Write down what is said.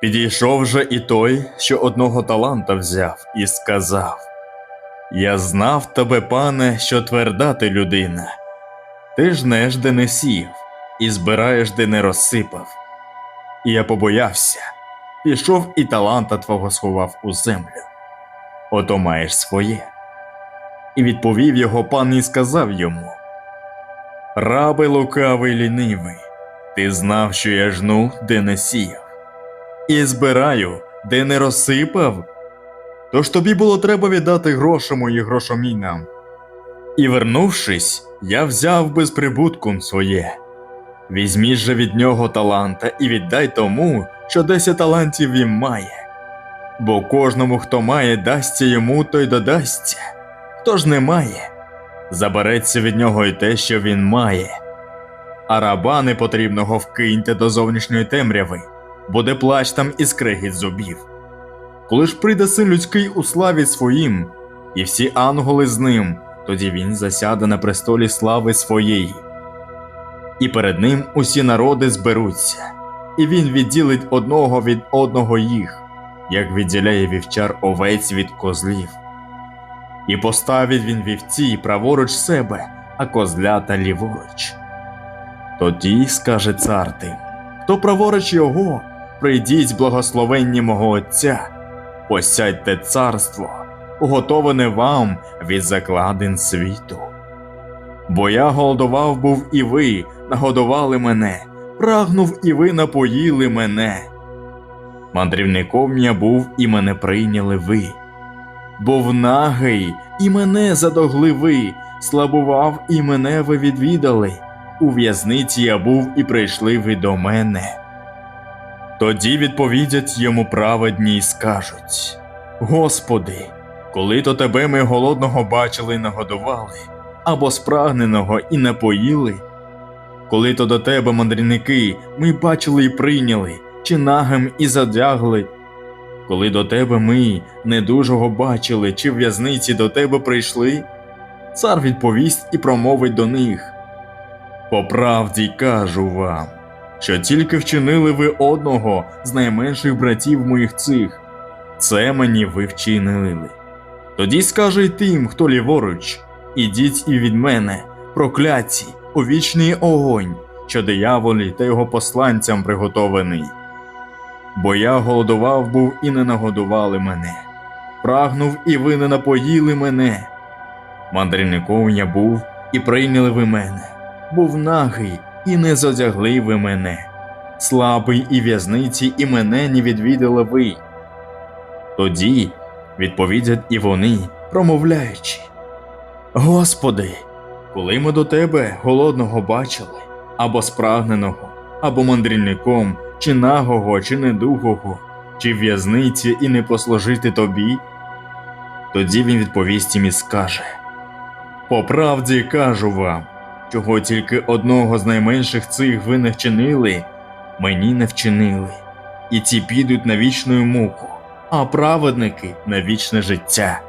Підійшов же і той, що одного таланта взяв, і сказав: Я знав тебе, пане, що тверда ти людина. Ти жнеш, де не сів, і збираєш, де не розсипав. І я побоявся, пішов і таланта твого сховав у землю. Ото маєш своє. І відповів його пан і сказав йому: Рабе лукавий лінивий, ти знав, що я жну, де не сіяв, і збираю, де не розсипав. Тож тобі було треба віддати гроші мої грошомінам. І вернувшись, я взяв безприбутком своє. Візьміть же від нього таланта і віддай тому, що десять талантів він має. Бо кожному, хто має, дасться йому, той додасться. Хто ж не має, забереться від нього й те, що він має. А раба непотрібного вкиньте до зовнішньої темряви, буде плач там і скрегіт зубів. Коли ж прийде син людський у славі своїм, і всі ангели з ним, тоді він засяде на престолі слави своєї. І перед ним усі народи зберуться, і він відділить одного від одного їх, як відділяє вівчар овець від козлів. І поставить він вівці праворуч себе, а козлята ліворуч. Тоді скаже цар тим, хто праворуч його, прийдіть благословенні мого Отця, посядьте царство, уготоване вам від закладин світу. Бо я голодував був і ви, нагодували мене, прагнув і ви напоїли мене. Мандрівником я був і мене прийняли ви. Був нагий, і мене задогли ви, слабував, і мене ви відвідали. У в'язниці я був і прийшли ви до мене. Тоді відповідять йому праведні й скажуть: Господи, коли то тебе ми голодного бачили і нагодували, або спрагненого і напоїли, коли то до тебе, мандрівники, ми бачили і прийняли, чи нагим і задягли, коли до тебе ми недужого бачили, чи в'язниці до тебе прийшли, цар відповість і промовить до них. По правді кажу вам, що тільки вчинили ви одного з найменших братів моїх цих, це мені ви вчинили. Тоді скаже й тим, хто ліворуч, ідіть і від мене, прокляті, у вічний огонь, що дияволі та його посланцям приготований. Бо я голодував був і не нагодували мене, прагнув і ви не напоїли мене. Мандрівником я був і прийняли ви мене, був нагий і не зодягли ви мене, слабий і в'язниці, і мене не відвідали ви. Тоді відповідять і вони, промовляючи: Господи, коли ми до Тебе голодного бачили, або спрагненого, або мандрівником, чи нагого, чи недугого, чи в'язниці і не послужити тобі? Тоді він відповість їм і скаже: По правді кажу вам, чого тільки одного з найменших цих ви не вчинили, мені не вчинили, і ті підуть на вічну муку, а праведники на вічне життя.